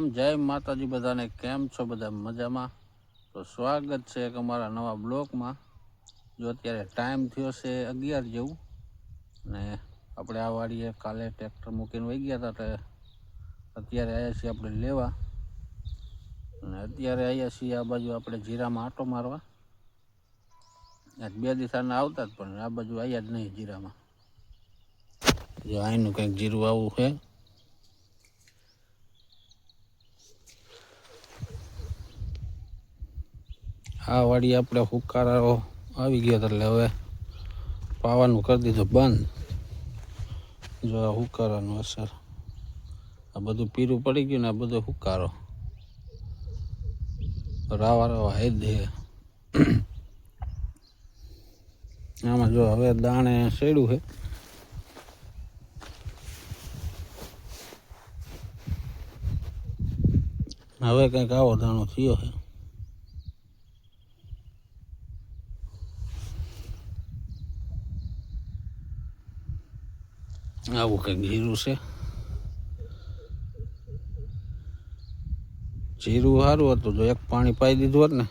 રામ, જય માતાજી બધાને. કેમ છો બધા? મજામાં? તો સ્વાગત છે એક અમારા નવા બ્લોકમાં. જો અત્યારે ટાઈમ થયો છે અગિયાર જેવું, ને આપણે આ વાડીએ કાલે ટ્રેક્ટર મૂકીને વહી ગયા હતા, તો અત્યારે આવ્યા છીએ આપણે લેવા. અને અત્યારે આવ્યા છીએ આ બાજુ આપણે જીરામાં આટો મારવા. આજ બે દિશાના આવતા જ, પણ આ બાજુ આવ્યા જ નહીં જીરામાં. જો અહીંનું કંઈક જીરું આવું છે. આ વાડી આપણે હુકારો આવી ગયો એટલે હવે પાવાનું કરી દીધું બંધ. જો આ હુકારાનું અસર. આ બધું પીરું પડી ગયું ને આ બધો હુકારો. રાવા રાવા હે દે. આમાં જો હવે દાણે શેડ્યું છે હવે કંઈક આવો દાણો થયો છે આવું કંઈક જીરું છે જીરું સારું હતું જો એક પાણી પાઈ દીધું હોત ને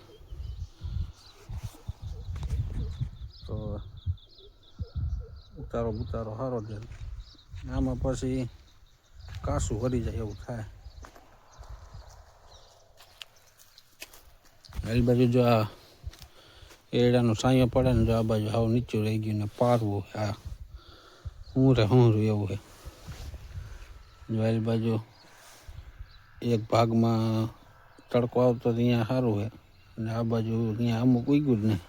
તો ઉતારો ઉતારો સારો છે આમાં પછી કાસું કરી જાય એવું થાય એ બાજુ જો આ એડાનું સાંયો પડે ને જો આ બાજુ હાવ નીચું રહી ગયું ને પારવું આ હું રે હું રે એવું છે. જો બાજુ એક ભાગમાં તડકો આવતો તો અહીંયા સારું છે. અને આ બાજુ અહીંયા અમુક ઉગ્યું જ નહીં.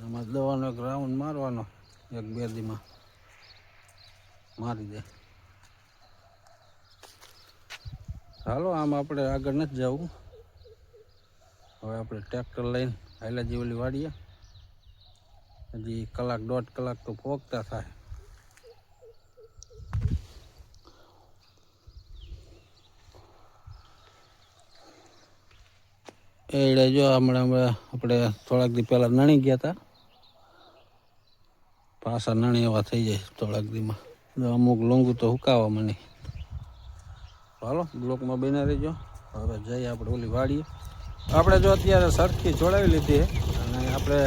એમાં દવાનો એક રાઉન્ડ મારવાનો, એક બે દીમાં મારી દે. ચાલો આમ આપણે આગળ નથી જવું. હવે આપણે ટ્રેક્ટર લઈને હાઈલા જીવલી વાડીએ. હજી કલાક દોઢ કલાક તો પોગતા થાય. એડે જો હમણાં હમણાં આપણે થોડાક દી પહેલાં નણી ગયા હતા પાછા નણી એવા થઈ જાય થોડાક દીમાં. અમુક લોંગુ તો હુકાવા મને હાલો, બ્લોકમાં બના રહેજો. હવે જઈએ આપણે ઓલી વાડીએ. આપણે જો અત્યારે સરખી જોડાવી લીધી અને આપણે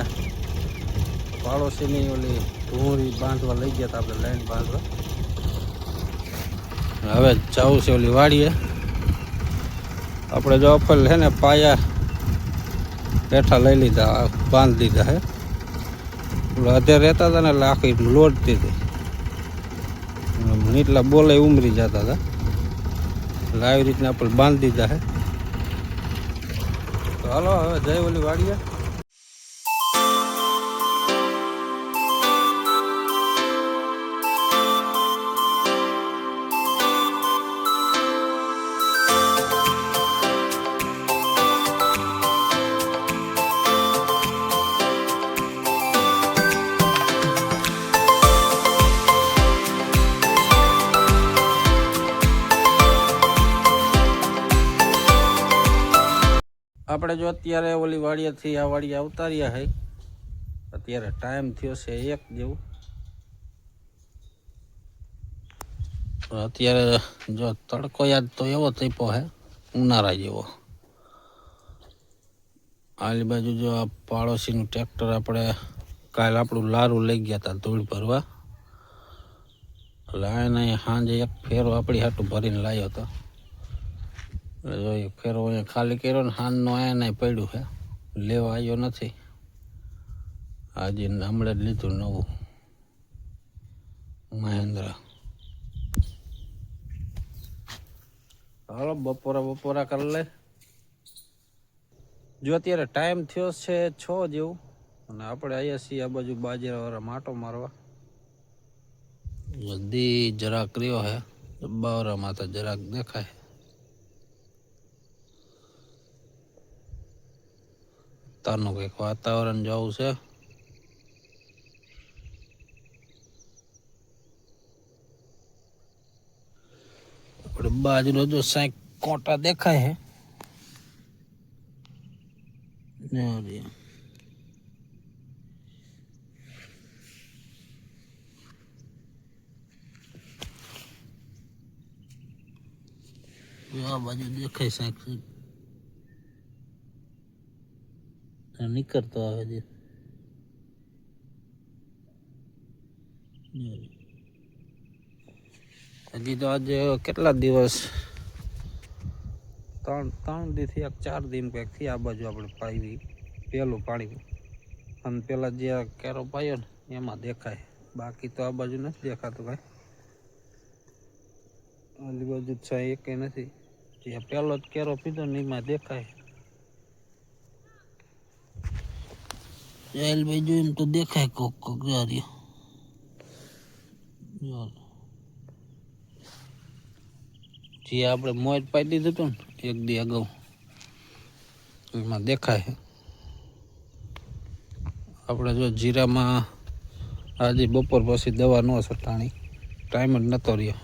પાડોશીની ઓલી ઢૂંરી બાંધવા લઈ ગયા હતા આપણે લાઈન બાંધવા. હવે જવું છે ઓલી વાડીએ. આપણે જો અફલ છે ને પાયા હેઠા લઈ લીધા બાંધ દીધા હે. અધે રહેતા હતા ને એટલે આખી લોટ હતી એટલા બોલે ઉમરી જતા હતા. એટલે આવી રીતના આપણે બાંધી દીધા હે. હાલો હવે જય ઓલી વાડીએ. આપણે જો અત્યારે ઓલી વાડિયાથી આ વાડિયા ઉતાર્યા હૈ, અત્યારે ટાઈમ થયો છે એક જેવું. અત્યારે જો તડકો યાદ તો એવો થઈપો હે, ઉનાળા જેવો. આલી બાજુ જો આ પાડોશીનું ટ્રેક્ટર આપણે કાલ આપણું લારું લઈ ગયા હતા ધૂળ ભરવા. એટલે સાંજે એક ફેરો આપણી હાટું ભરીને લાવ્યો હતો એટલે ફેરો અહીંયા ખાલી કર્યો ને હાનનો આયા નહીં પડ્યું છે લેવા આવ્યો નથી. આજે હમણાં જ લીધું નવું. મહેન્દ્ર. હાલો, બપોરા બપોરા કરી લે. જો અત્યારે ટાઈમ થયો છે છ જેવું, અને આપણે આવ્યા છીએ આ બાજુ બાજરાવાળા માટો મારવા. જલ્દી જરાક રહ્યો હે. બાવરા માતા જરાક દેખાય. અત્યારનું કંઈક વાતાવરણ જવું છે. આપણે બાજુનો જો સાંક કોટા દેખાય હે. આ બાજુ દેખાય સાંક નીકળતો આવે છે હજી તો આજે કેટલા દિવસ? ત્રણ ત્રણ દીથી એક ચાર દિન કંઈકથી આ બાજુ આપણે પાવી પહેલું પાણી. અને પેલા જે કેરો પાયો ને, એમાં દેખાય. બાકી તો આ બાજુ નથી દેખાતું કાંઈ. આજુબાજુ છ એક નથી. જે પહેલો જ કેરો પીધો ને એમાં દેખાય. બાજુ એમ તો દેખાય કોક કોક જાર્યો જે આપણે મોજ પાઈ દીધું હતું ને એક દી અગાઉ એમાં દેખાય આપણે જો જીરામાં આજે બપોર પછી દવા ન સટાણી ટાઈમ જ નહોતો રહ્યો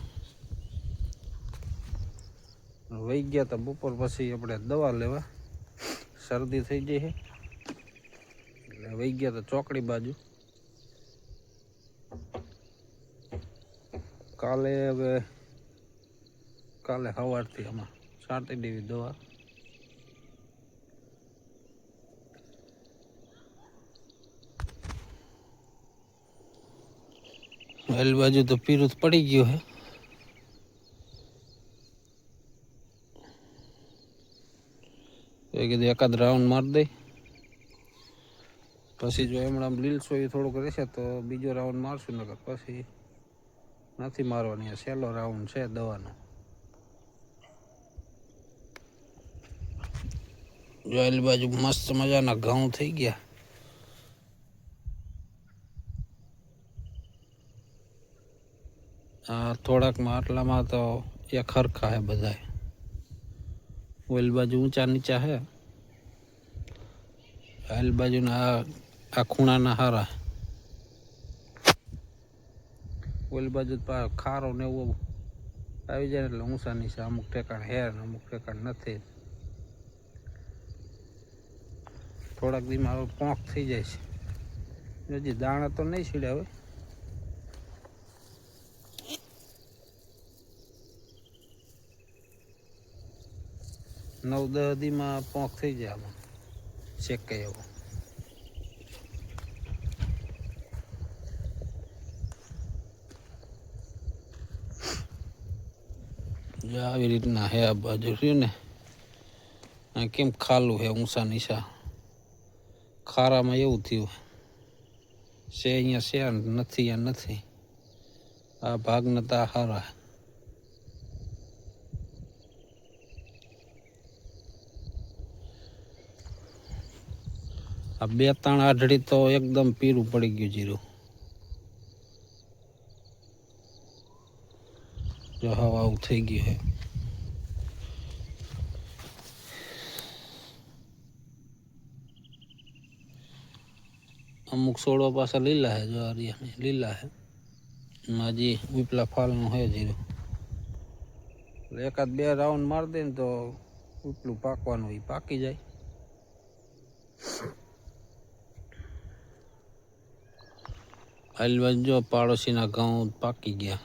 વહી ગયા તો બપોર પછી આપણે દવા લેવા શરદી થઈ ગઈ છે વહી ગયા તો ચોકડી બાજુ. કાલે હવે, કાલે સવારથી આમાં છાંટી દેવી દવા. વેલ બાજુ તો પીરું પડી ગયો હે. કીધું એકાદ રાઉન્ડ મારી દઈ પછી જો એમણામ લીલસો એ થોડુંક રહેશે તો બીજો રાઉન્ડ મારશું, નકર પછી નથી મારવાની. આ સહેલો રાઉન્ડ છે દવાનો. જોયેલી બાજુ મસ્ત મજાના ઘઉં થઈ ગયા. આ થોડાકમાં આટલામાં તો એક હરખા હે બધા ઓલી બાજુ ઊંચા નીચા હે. આલી બાજુના આ ખૂણાના હારા. ઓલી બાજુ ખારો ને એવું આવી જાય એટલે ઊંચા નીચે અમુક ઠેકાણ હેર ને અમુક ઠેકાણ નથી. થોડાક દીમાં હવે પોંખ થઈ જાય છે. હજી દાણા તો નહીં છીડે હવે. નવ દસ દીમાં પોંખ થઈ જાય આમાં. શેકાય એવો જો આવી રીતના હે આ બાજુ રહ્યું ને આ કેમ ખાલું હે ઊંચા નીચા ખારામાં એવું થયું છે અહીંયા છે નથી અહીંયા નથી આ ભાગ નતા હારા આ બે ત્રણ આઢળી તો એકદમ પીરું પડી ગયું જીરું જો હવા આવું થઈ ગયું છે અમુક છોડવા પાછા લીલા હે, જો હરિયાણી લીલા હે. હજી ઉપલા ફાલનું હે જીરું. એકાદ બે રાઉન્ડ મારી દે ને તો ઉપલું પાકવાનું એ પાકી જાય. હાલ જો પાડોશીના ઘઉં પાકી ગયા.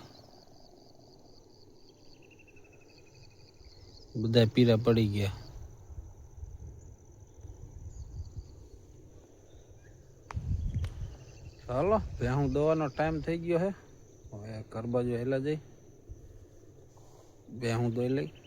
બધા પીરા પડી ગયા. ચાલો ભેહું દવાનો ટાઈમ થઈ ગયો હે. હવે ઘર એલા જઈ. ભેહું દોઈ લઈ.